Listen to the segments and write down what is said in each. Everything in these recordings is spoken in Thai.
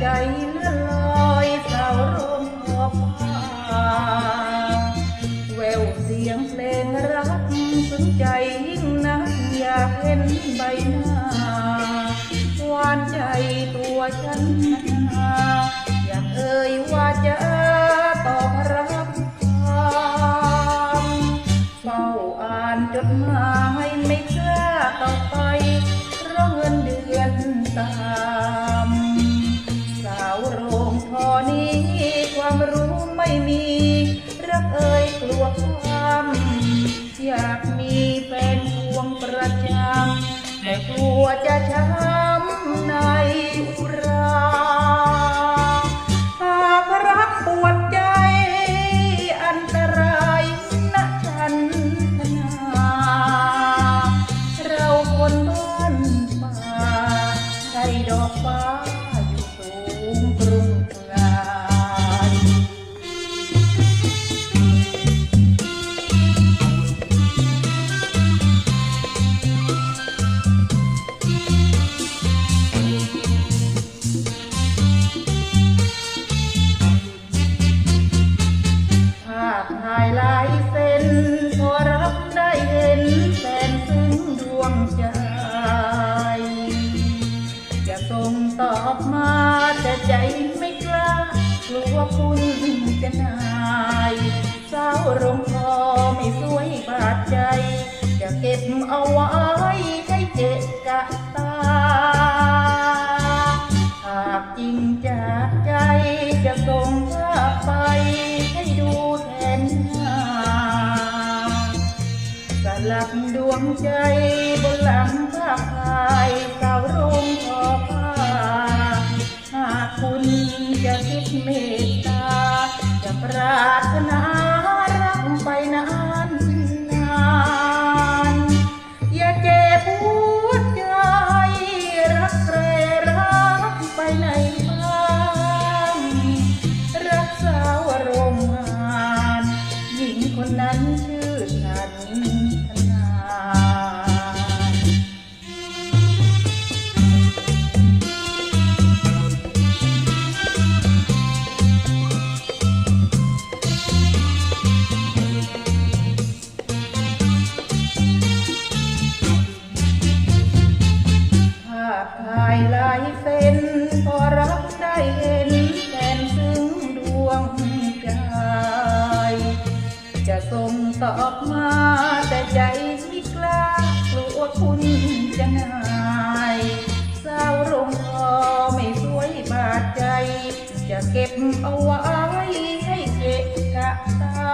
ใจเลื่อนลอยสาวรมขอบฟ้าแววเสียงเพลงรักสนใจยิ่งนักอยากเห็นใบหน้า หวานใจตัวฉันนาอยากเอ่ยว่าจะตอบรับคำเฝ้าอ่านจดหมายไม่กล้าต่อไปเพราะเงินเดือนตามสาวโรงทอนี้ความรู้ไม่มีรักเอ่ยกลัวความอยากมีแฟนควงประจำแต่กลัวจะช้ำ ในอุากหายลายเส้นพอรับได้เห็นแฟนซึ้งดวงใจ จะส่งตอบมาแต่ใจไม่กล้ากลัวคุณจะนายสาวรง หลักดวงใจบนหลังภาพายสาวรงทอผ้าหากคุณจะคิดเมตตาจะปรารถนารักไปนา ส่งตอบมาแต่ใจไม่กล้ากลัวคุณจะนายสาวโรงคอไม่สวยบาดใจ จะเก็บเอาไว้ให้เกะกะตา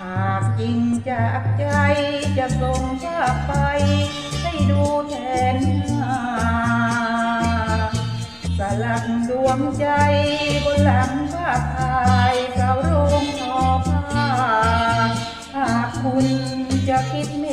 หากจริงจากใจจะส่งภาพไป ให้ดูแทนหน้าสลักดวงใจบนหลังภาพ จะคิดเม